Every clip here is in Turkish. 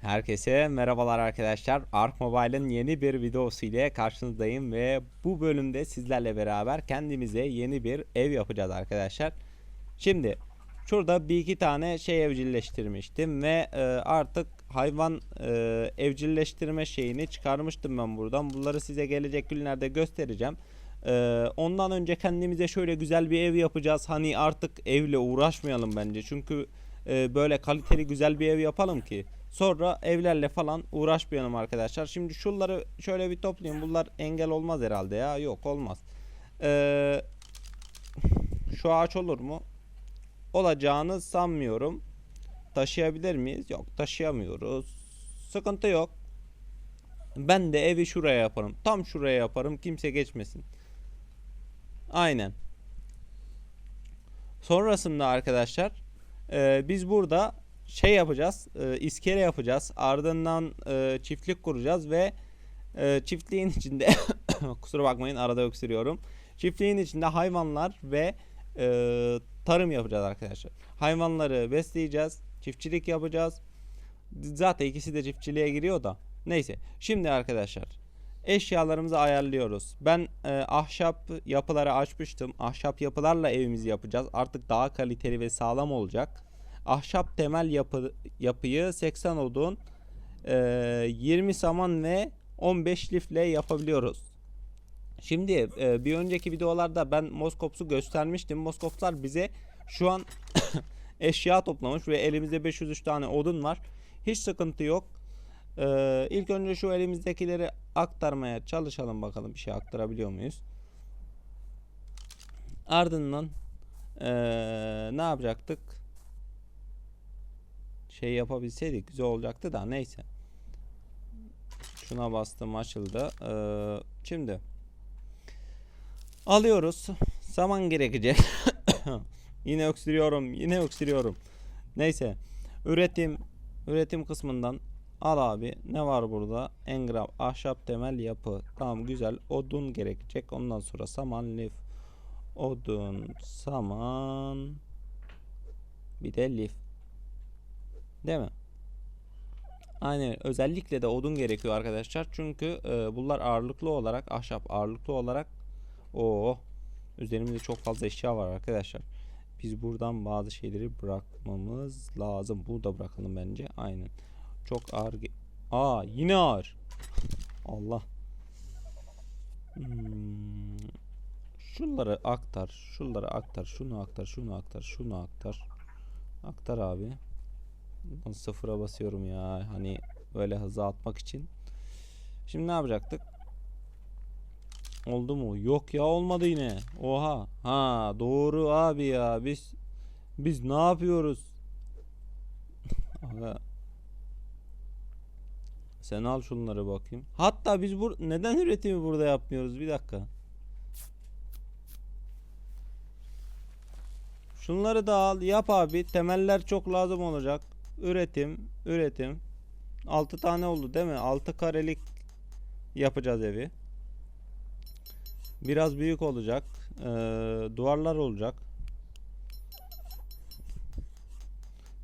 Herkese merhabalar arkadaşlar. Ark Mobile'ın yeni bir videosu ile karşınızdayım ve bu bölümde sizlerle beraber kendimize yeni bir ev yapacağız arkadaşlar. Şimdi şurada bir iki tane şey evcilleştirmiştim ve e, artık hayvan e, evcilleştirme şeyini çıkarmıştım ben buradan. Bunları size gelecek günlerde göstereceğim. E, ondan önce kendimize şöyle güzel bir ev yapacağız. Hani artık evle uğraşmayalım bence. Çünkü e, böyle kaliteli güzel bir ev yapalım ki sonra evlerle falan uğraşmayalım arkadaşlar. Şimdi şunları şöyle bir toplayayım. Bunlar engel olmaz herhalde ya. Yok olmaz. Ee, şu ağaç olur mu? Olacağını sanmıyorum. Taşıyabilir miyiz? Yok taşıyamıyoruz. Sıkıntı yok. Ben de evi şuraya yaparım. Tam şuraya yaparım. Kimse geçmesin. Aynen. Sonrasında arkadaşlar e, biz burada şey yapacağız. E, iskele yapacağız. Ardından e, çiftlik kuracağız ve e, çiftliğin içinde kusura bakmayın arada öksürüyorum. Çiftliğin içinde hayvanlar ve e, tarım yapacağız arkadaşlar. Hayvanları besleyeceğiz. Çiftçilik yapacağız. Zaten ikisi de çiftçiliğe giriyor da. Neyse. Şimdi arkadaşlar eşyalarımızı ayarlıyoruz. Ben e, ahşap yapıları açmıştım. Ahşap yapılarla evimizi yapacağız. Artık daha kaliteli ve sağlam olacak. Ahşap temel yapı yapıyı 80 odun, e, 20 saman ve 15 lifle yapabiliyoruz. Şimdi e, bir önceki videolarda ben Moskops'u göstermiştim. Moskopslar bize şu an eşya toplamış ve elimizde 503 tane odun var. Hiç sıkıntı yok. Ee, ilk önce şu elimizdekileri aktarmaya çalışalım bakalım bir şey aktarabiliyor muyuz? Ardından ee, ne yapacaktık? Şey yapabilseydik güzel olacaktı da neyse. Şuna bastım açıldı. Ee, şimdi alıyoruz. Zaman gerekecek. yine öksürüyorum. Yine öksürüyorum. Neyse. Üretim üretim kısmından Al abi ne var burada? Engram, ahşap temel yapı. Tamam güzel. Odun gerekecek. Ondan sonra saman, lif. Odun, saman. Bir de lif. Değil mi? Aynen. Özellikle de odun gerekiyor arkadaşlar. Çünkü e, bunlar ağırlıklı olarak, ahşap ağırlıklı olarak o üzerimizde çok fazla eşya var arkadaşlar. Biz buradan bazı şeyleri bırakmamız lazım. Burada bırakalım bence. Aynen. Çok ağır. Aa yine ağır. Allah. Hmm. Şunları aktar. Şunları aktar. Şunu aktar. Şunu aktar. Şunu aktar. Aktar abi. Sıfıra basıyorum ya. Hani böyle hızlı atmak için. Şimdi ne yapacaktık? Oldu mu? Yok ya olmadı yine. Oha. Ha doğru abi ya. Biz biz ne yapıyoruz? Sen al şunları bakayım. Hatta biz bur neden üretimi burada yapmıyoruz? Bir dakika. Şunları da al, yap abi. Temeller çok lazım olacak. Üretim, üretim. 6 tane oldu değil mi? 6 karelik yapacağız evi. Biraz büyük olacak. Ee, duvarlar olacak.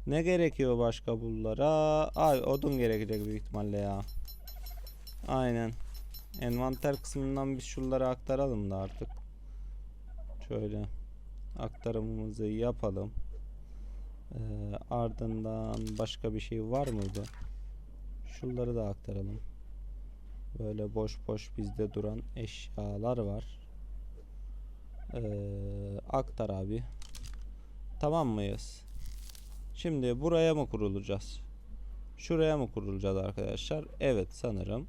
Ne gerekiyor başka bunlara? Ay odun gerekecek büyük ihtimalle ya. Aynen. Envanter kısmından biz şunları aktaralım da artık. Şöyle aktarımımızı yapalım. Ee, ardından başka bir şey var mıydı? Şunları da aktaralım. Böyle boş boş bizde duran eşyalar var. Ee, aktar abi. Tamam mıyız? Şimdi buraya mı kurulacağız? Şuraya mı kurulacağız arkadaşlar? Evet sanırım.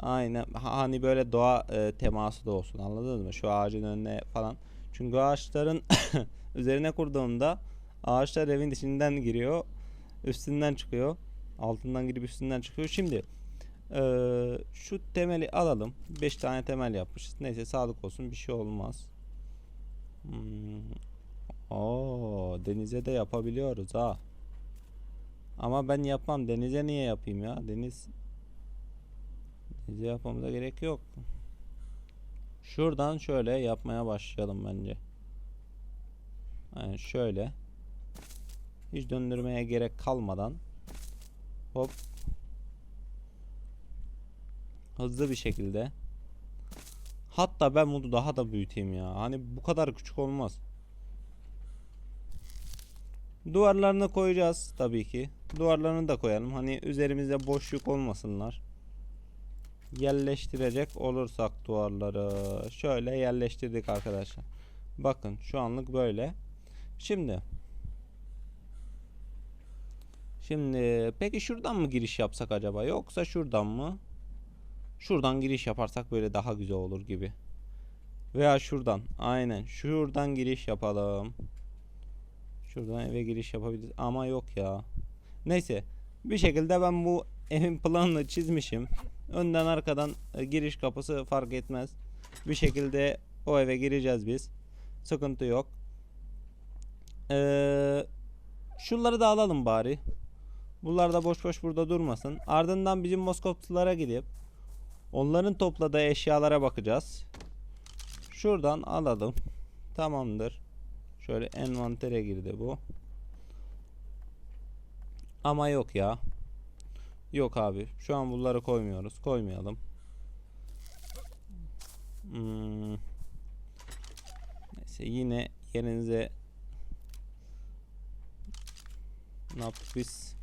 Aynen Ha- hani böyle doğa e, teması da olsun anladınız mı? Şu ağacın önüne falan. Çünkü ağaçların üzerine kurduğumda ağaçlar evin içinden giriyor. Üstünden çıkıyor. Altından girip üstünden çıkıyor. Şimdi e, şu temeli alalım. 5 tane temel yapmışız. Neyse sağlık olsun bir şey olmaz. Hmm, Oo, denize de yapabiliyoruz ha. Ama ben yapmam. Denize niye yapayım ya? Deniz Denize yapmamıza gerek yok. Şuradan şöyle yapmaya başlayalım bence. Yani şöyle. Hiç döndürmeye gerek kalmadan Hop. Hızlı bir şekilde. Hatta ben bunu daha da büyüteyim ya. Hani bu kadar küçük olmaz. Duvarlarını koyacağız tabii ki. Duvarlarını da koyalım. Hani üzerimizde boşluk olmasınlar. Yerleştirecek olursak duvarları şöyle yerleştirdik arkadaşlar. Bakın şu anlık böyle. Şimdi Şimdi peki şuradan mı giriş yapsak acaba yoksa şuradan mı? Şuradan giriş yaparsak böyle daha güzel olur gibi. Veya şuradan. Aynen. Şuradan giriş yapalım. Şuradan eve giriş yapabiliriz. Ama yok ya. Neyse. Bir şekilde ben bu evin planını çizmişim. Önden arkadan e, giriş kapısı fark etmez. Bir şekilde o eve gireceğiz biz. Sıkıntı yok. Ee, şunları da alalım bari. Bunlar da boş boş burada durmasın. Ardından bizim Moskoplulara gidip onların topladığı eşyalara bakacağız. Şuradan alalım. Tamamdır. Şöyle envantere girdi bu. Ama yok ya. Yok abi. Şu an bunları koymuyoruz. Koymayalım. Hmm. Neyse yine yerinize ne yaptık biz?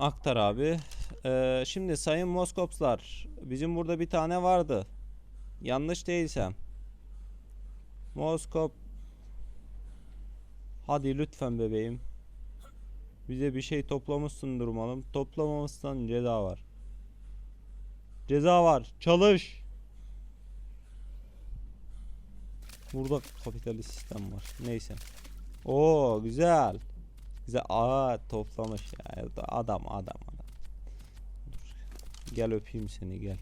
Aktar abi. Ee, şimdi sayın Moskopslar bizim burada bir tane vardı. Yanlış değilsem. Moskop Hadi lütfen bebeğim. Bize bir şey toplamışsındır umalım. Toplamamışsan ceza var. Ceza var. Çalış. Burada kapitalist sistem var. Neyse. Oo güzel. Güzel. Aa toplamış ya. Adam adam adam. Dur. Gel öpeyim seni gel.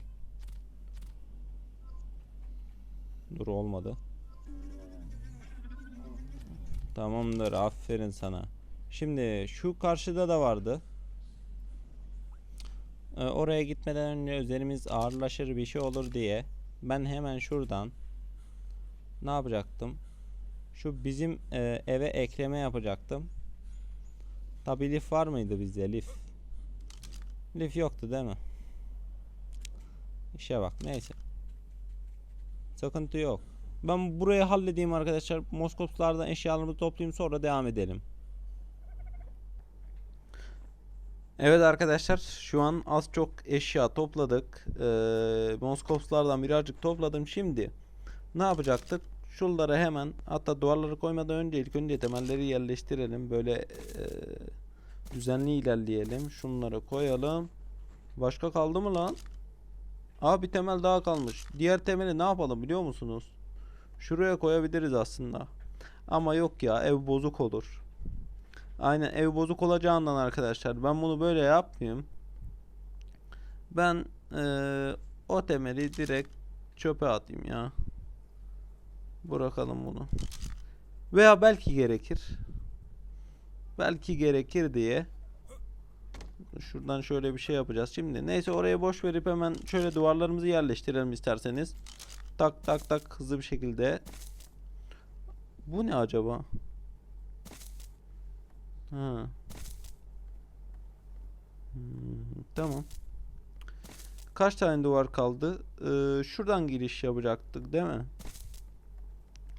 Dur olmadı. Tamamdır aferin sana. Şimdi şu karşıda da vardı. Ee, oraya gitmeden önce üzerimiz ağırlaşır bir şey olur diye ben hemen şuradan ne yapacaktım? Şu bizim e, eve ekleme yapacaktım. Tabi lif var mıydı bizde lif? Lif yoktu değil mi? İşe bak neyse. Sıkıntı yok. Ben burayı halledeyim arkadaşlar. Moskopslardan eşyalarımızı toplayayım sonra devam edelim. Evet arkadaşlar şu an az çok eşya topladık. Ee, Moskopslardan birazcık topladım. Şimdi ne yapacaktık? Şuralara hemen hatta duvarları koymadan önce ilk önce temelleri yerleştirelim. Böyle e, düzenli ilerleyelim. Şunları koyalım. Başka kaldı mı lan? Aa bir temel daha kalmış. Diğer temeli ne yapalım biliyor musunuz? Şuraya koyabiliriz aslında. Ama yok ya ev bozuk olur. Aynen ev bozuk olacağından arkadaşlar ben bunu böyle yapmayayım. Ben eee, o temeli direkt çöpe atayım ya. Bırakalım bunu. Veya belki gerekir. Belki gerekir diye. Şuradan şöyle bir şey yapacağız. Şimdi neyse oraya boş verip hemen şöyle duvarlarımızı yerleştirelim isterseniz. Tak tak tak hızlı bir şekilde. Bu ne acaba? Ha. Hmm, tamam. Kaç tane duvar kaldı? Ee, şuradan giriş yapacaktık değil mi?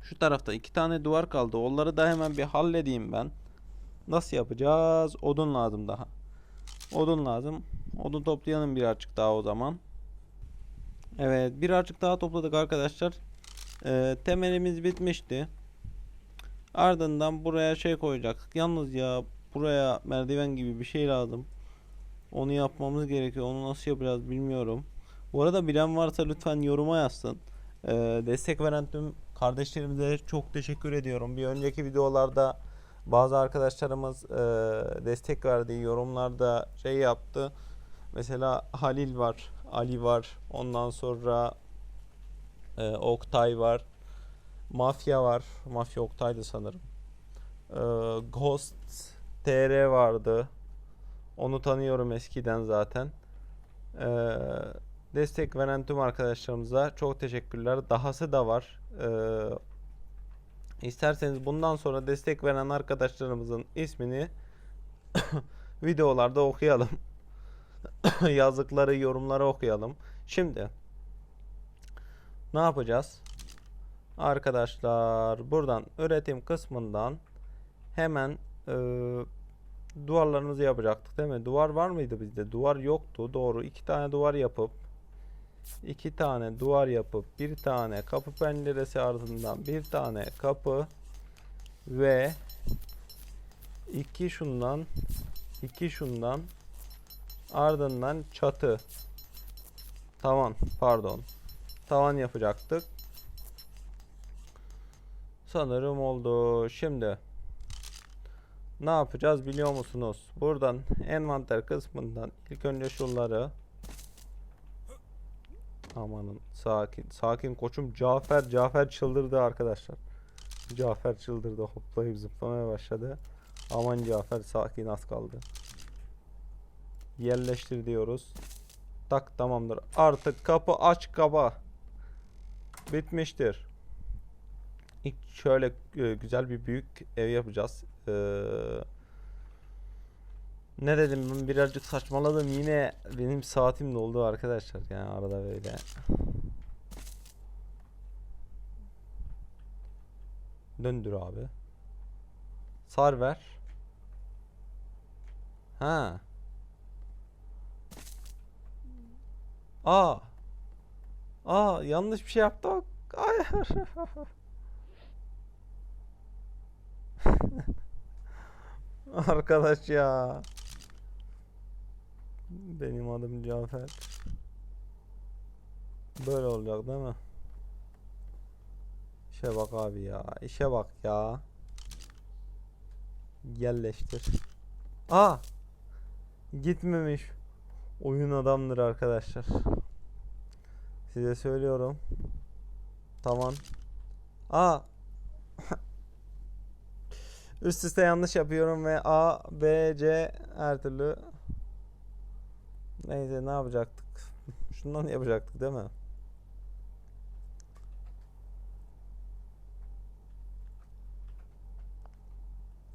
Şu tarafta iki tane duvar kaldı. Onları da hemen bir halledeyim ben. Nasıl yapacağız? Odun lazım daha. Odun lazım. Odun toplayalım birazcık daha o zaman. Evet birazcık daha topladık arkadaşlar. Ee, temelimiz bitmişti. Ardından buraya şey koyacaktık. Yalnız ya buraya merdiven gibi bir şey lazım. Onu yapmamız gerekiyor. Onu nasıl yapacağız bilmiyorum. Bu arada bilen varsa lütfen yoruma yazsın. Ee, destek veren tüm kardeşlerimize çok teşekkür ediyorum. Bir önceki videolarda bazı arkadaşlarımız e, destek verdi. Yorumlarda şey yaptı. Mesela Halil var, Ali var. Ondan sonra e, Oktay var. Mafya var. Mafya Oktay'dı sanırım. Ee, Ghost TR vardı. Onu tanıyorum eskiden zaten. Ee, destek veren tüm arkadaşlarımıza çok teşekkürler. Dahası da var. Ee, isterseniz bundan sonra destek veren arkadaşlarımızın ismini videolarda okuyalım. Yazdıkları yorumları okuyalım. Şimdi ne yapacağız? Arkadaşlar buradan üretim kısmından hemen e, duvarlarımızı yapacaktık değil mi? Duvar var mıydı bizde? Duvar yoktu. Doğru. iki tane duvar yapıp iki tane duvar yapıp bir tane kapı penceresi ardından bir tane kapı ve iki şundan iki şundan ardından çatı. Tavan pardon. Tavan yapacaktık. Sanırım oldu. Şimdi ne yapacağız biliyor musunuz? Buradan envanter kısmından ilk önce şunları amanın sakin sakin koçum. Cafer Cafer çıldırdı arkadaşlar. Cafer çıldırdı hoplayıp zıplamaya başladı. Aman Cafer sakin az kaldı. Yerleştir diyoruz. Tak tamamdır. Artık kapı aç kaba. Bitmiştir. İlk şöyle e, güzel bir büyük ev yapacağız. Ee, ne dedim ben birazcık saçmaladım. Yine benim saatim doldu arkadaşlar yani arada böyle. Döndür abi. Sar ver. Ha. Aa. Aa yanlış bir şey yaptık hayır Arkadaş ya. Benim adım Cafer. Böyle olacak değil mi? İşe bak abi ya. İşe bak ya. Yerleştir. Aa! Gitmemiş. Oyun adamdır arkadaşlar. Size söylüyorum. Tamam. Aa! Üst üste yanlış yapıyorum ve A, B, C her türlü Neyse ne yapacaktık? Şundan yapacaktık değil mi?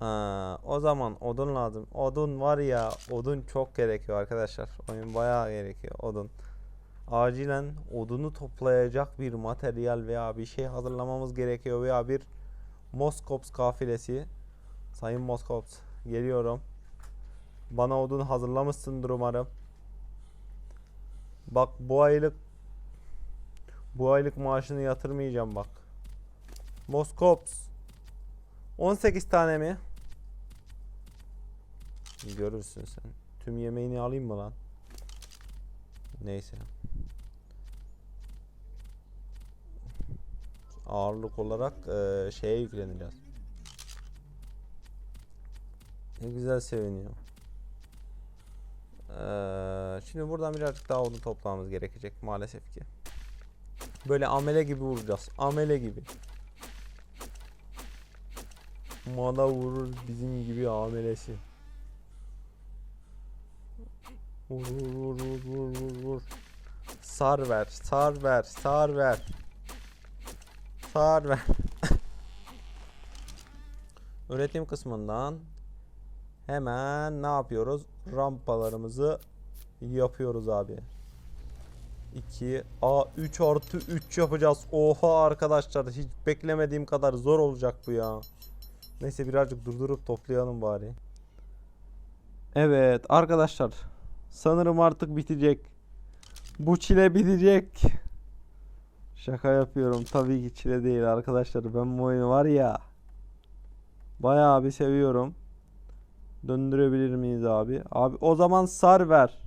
Ha, o zaman odun lazım. Odun var ya, odun çok gerekiyor arkadaşlar. Oyun bayağı gerekiyor odun. Acilen odunu toplayacak bir materyal veya bir şey hazırlamamız gerekiyor veya bir Moskops kafilesi Sayın Moskops geliyorum. Bana odun hazırlamışsındır umarım. Bak bu aylık bu aylık maaşını yatırmayacağım bak. Moskops 18 tane mi? Görürsün sen. Tüm yemeğini alayım mı lan? Neyse. Ağırlık olarak eee, şeye yükleneceğiz. Ne güzel seviniyor. Ee, şimdi buradan birazcık daha odun toplamamız gerekecek maalesef ki. Böyle amele gibi vuracağız. Amele gibi. Mala vurur bizim gibi amelesi. Vur vur vur vur vur vur. Sar ver, sar ver, sar ver. Sar ver. Üretim kısmından Hemen ne yapıyoruz? Rampalarımızı yapıyoruz abi. 2 A 3 artı 3 yapacağız. Oha arkadaşlar hiç beklemediğim kadar zor olacak bu ya. Neyse birazcık durdurup toplayalım bari. Evet arkadaşlar sanırım artık bitecek. Bu çile bitecek. Şaka yapıyorum. Tabii ki çile değil arkadaşlar. Ben bu oyunu var ya bayağı bir seviyorum. Döndürebilir miyiz abi? Abi o zaman sar ver.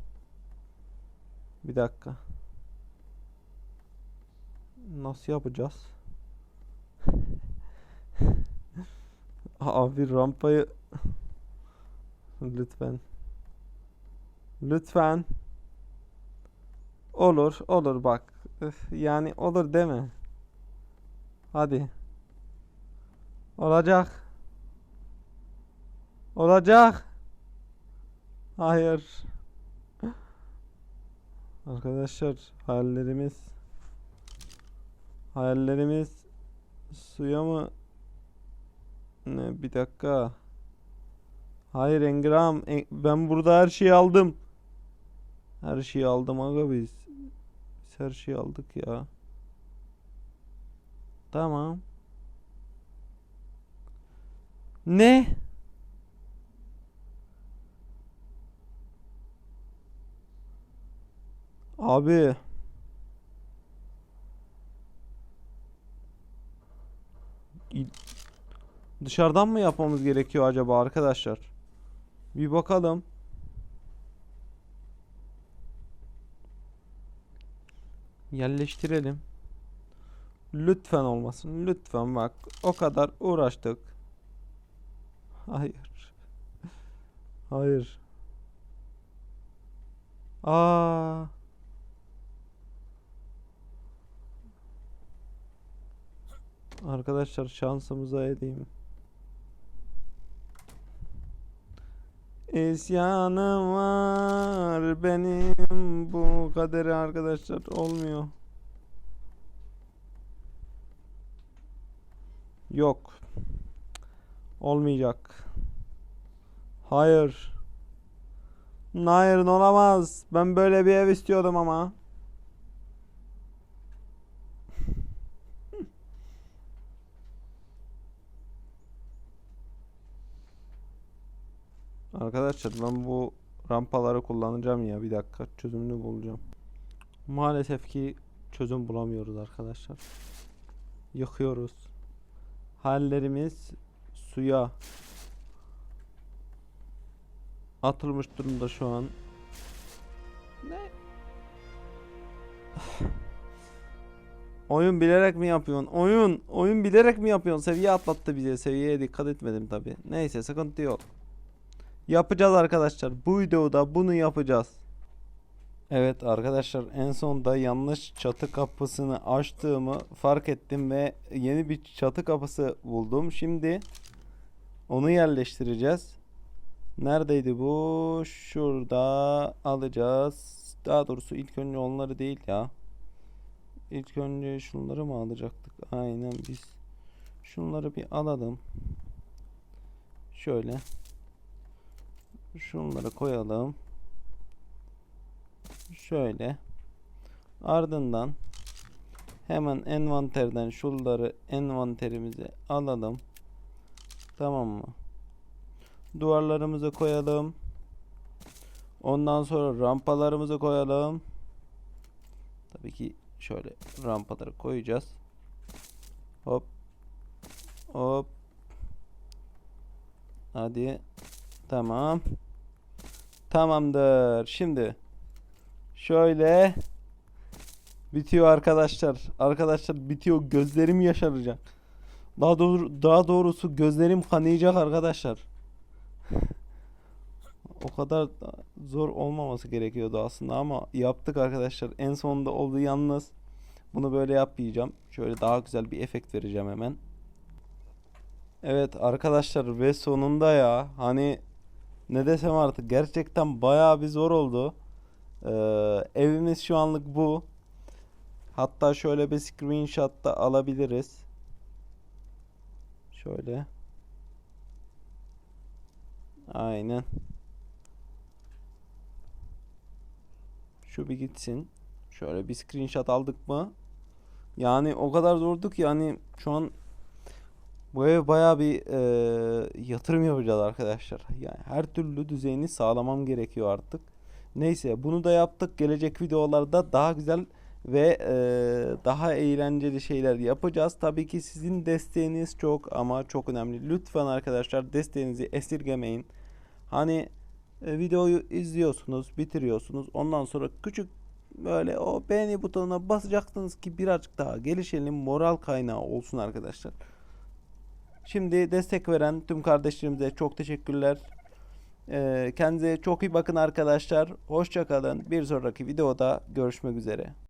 Bir dakika. Nasıl yapacağız? Abi rampayı lütfen. Lütfen. Olur, olur bak. Üf, Yani olur deme. Hadi. Olacak. Olacak. Hayır. Arkadaşlar hayallerimiz hayallerimiz suya mı ne bir dakika Hayır Engram. En- Ben burada her şeyi aldım. Her şeyi aldım aga biz. Biz her şeyi aldık ya. Tamam. Ne? Abi. Dışarıdan mı yapmamız gerekiyor acaba arkadaşlar? Bir bakalım. Yerleştirelim. Lütfen olmasın. Lütfen bak. O kadar uğraştık. Hayır. Hayır. Aa. Arkadaşlar şansımıza edeyim. İsyanım var benim bu kaderi arkadaşlar olmuyor. Yok. Olmayacak. Hayır. Hayır olamaz. Ben böyle bir ev istiyordum ama. Arkadaşlar ben bu rampaları kullanacağım ya bir dakika çözümünü bulacağım. Maalesef ki çözüm bulamıyoruz arkadaşlar. Yıkıyoruz. Hallerimiz suya atılmış durumda şu an. Ne? Oyun bilerek mi yapıyorsun? Oyun, oyun bilerek mi yapıyorsun? Seviye atlattı bize. Seviyeye dikkat etmedim tabi. Neyse sıkıntı yok. Yapacağız arkadaşlar. Bu videoda bunu yapacağız. Evet arkadaşlar en sonunda yanlış çatı kapısını açtığımı fark ettim ve yeni bir çatı kapısı buldum. Şimdi onu yerleştireceğiz. Neredeydi bu? Şurada alacağız. Daha doğrusu ilk önce onları değil ya. İlk önce şunları mı alacaktık? Aynen biz. Şunları bir alalım. Şöyle. Şunları koyalım. Şöyle. Ardından hemen envanterden şunları envanterimize alalım. Tamam mı? Duvarlarımızı koyalım. Ondan sonra rampalarımızı koyalım. Tabii ki şöyle rampaları koyacağız. Hop. Hop. Hadi. Tamam. Tamamdır. Şimdi şöyle bitiyor arkadaşlar. Arkadaşlar bitiyor. Gözlerim yaşaracak. Daha doğru daha doğrusu gözlerim kanayacak arkadaşlar. O kadar da zor olmaması gerekiyordu aslında ama yaptık arkadaşlar. En sonunda oldu yalnız. Bunu böyle yapmayacağım. Şöyle daha güzel bir efekt vereceğim hemen. Evet arkadaşlar ve sonunda ya hani ne desem artık gerçekten bayağı bir zor oldu. Ee, evimiz şu anlık bu. Hatta şöyle bir screenshot da alabiliriz. Şöyle. Aynen. Şu bir gitsin. Şöyle bir screenshot aldık mı? Yani o kadar zordu ki yani şu an bu eve bayağı bir e, yatırım yapacağız arkadaşlar. Yani her türlü düzeyini sağlamam gerekiyor artık. Neyse bunu da yaptık. Gelecek videolarda daha güzel ve e, daha eğlenceli şeyler yapacağız. Tabii ki sizin desteğiniz çok ama çok önemli. Lütfen arkadaşlar desteğinizi esirgemeyin. Hani e, videoyu izliyorsunuz, bitiriyorsunuz. Ondan sonra küçük böyle o beğeni butonuna basacaksınız ki birazcık daha gelişelim. Moral kaynağı olsun arkadaşlar. Şimdi destek veren tüm kardeşlerimize çok teşekkürler. Ee, kendinize çok iyi bakın arkadaşlar. Hoşça kalın. Bir sonraki videoda görüşmek üzere.